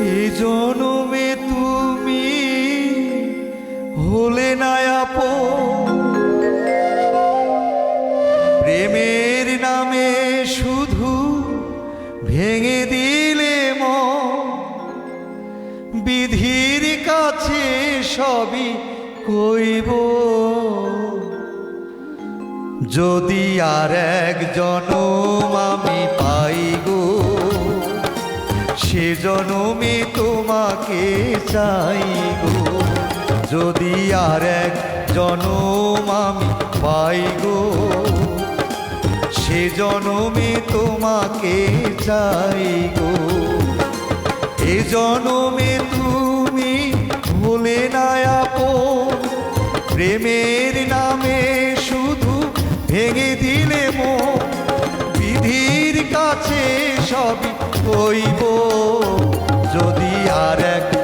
এ প্রেমের নামে শুধু ভেঙে দিলে বিধির কাছে সবই কইব। যদি আর এক জনম আমি পাই গো, সে জনমে তোমাকে চাই গো। যদি আর এক জনম আমি পাই গো সে জনমে তোমাকে চাই গো। এ জনমে তুমি ভুলে না আপন। প্রেমের নামে শুধু ভেঙে দিলে মো বিধির কাছে সবই কইব যদি আর এক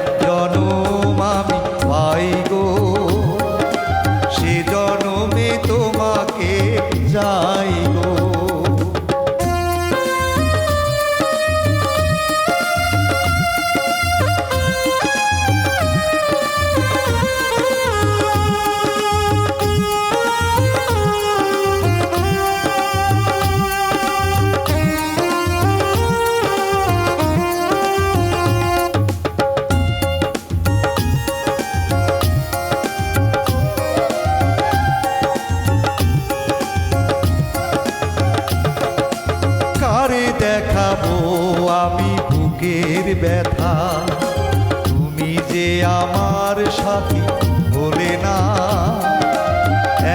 আমি বুকের ব্যথা। তুমি যে আমার সাথী বলে না।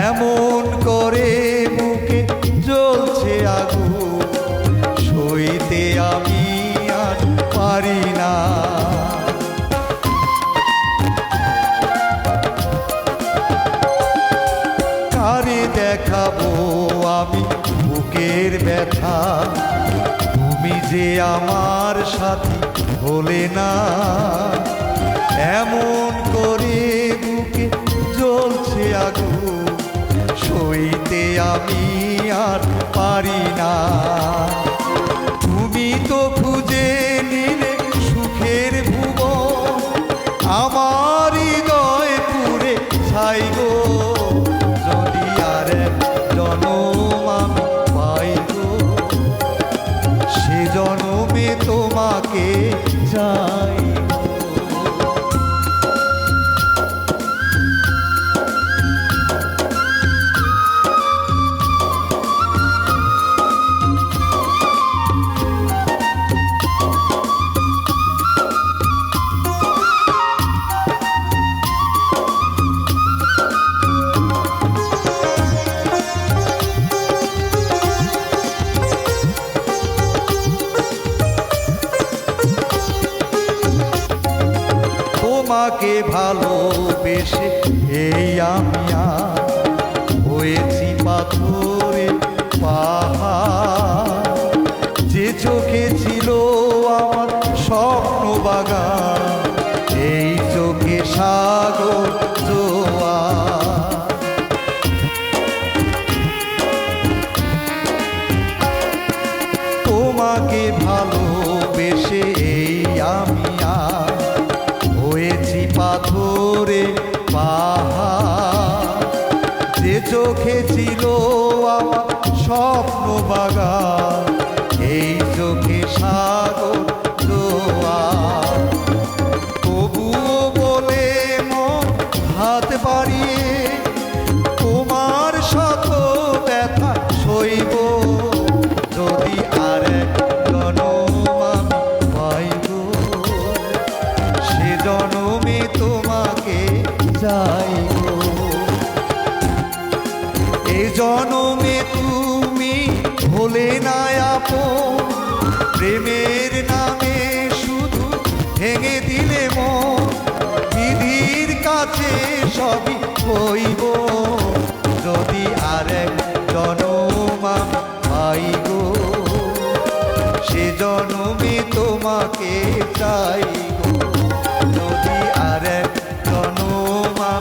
এমন করে বুকে জ্বলছে আগুন। সইতে আমি আর পারি না। কারে দেখাবো আমি বুকের ব্যথা? তুমি যে আমার সাথী হলে না, এমন করে বুকে জ্বলছে আগু সইতে আমি আর পারি না। তুমি তো খুঁজে তোমাকে ভালোবেসে এই আমি হয়েছি পাথরে পাহাড়। যে চোখে ছিল আমার স্বপ্ন বাগান চোখে ছিল আমার স্বপ্ন বাগান। এই চোখে সাগর জনমে তুমি ভোলে না আপন। প্রেমের নামে শুধু ভেঙে দিলে মন। কাছে সবই হইব। যদি আর এক জনমা পাই সে জনমে তোমাকে চাই যদি আর এক জনম